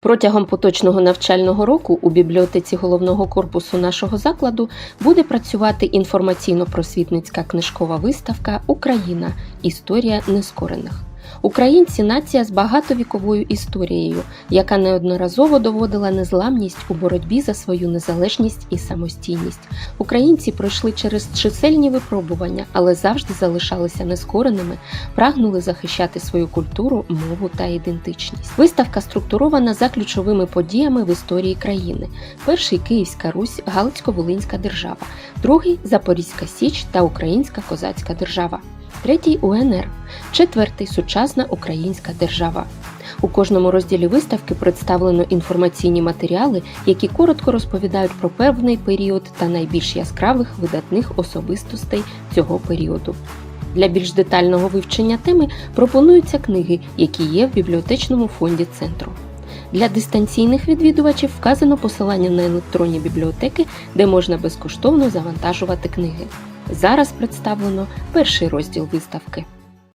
Протягом поточного навчального року у бібліотеці головного корпусу нашого закладу буде працювати інформаційно-просвітницька книжкова виставка Україна. Історія нескорених. Українці нація з багатовіковою історією, яка неодноразово доводила незламність у боротьбі за свою незалежність і самостійність. Українці пройшли через чисельні випробування, але завжди залишалися нескореними, прагнули захищати свою культуру, мову та ідентичність. Виставка структурована за ключовими подіями в історії країни: перший Київська Русь, Галицько-Волинська держава, другий Запорізька Січ та Українська Козацька держава, третій УНР, четвертий сучасна українська держава. У кожному розділі виставки представлено інформаційні матеріали, які коротко розповідають про певний період та найбільш яскравих видатних особистостей цього періоду. Для більш детального вивчення теми пропонуються книги, які є в бібліотечному фонді центру. Для дистанційних відвідувачів вказано посилання на електронні бібліотеки, де можна безкоштовно завантажувати книги. Зараз представлено перший розділ виставки.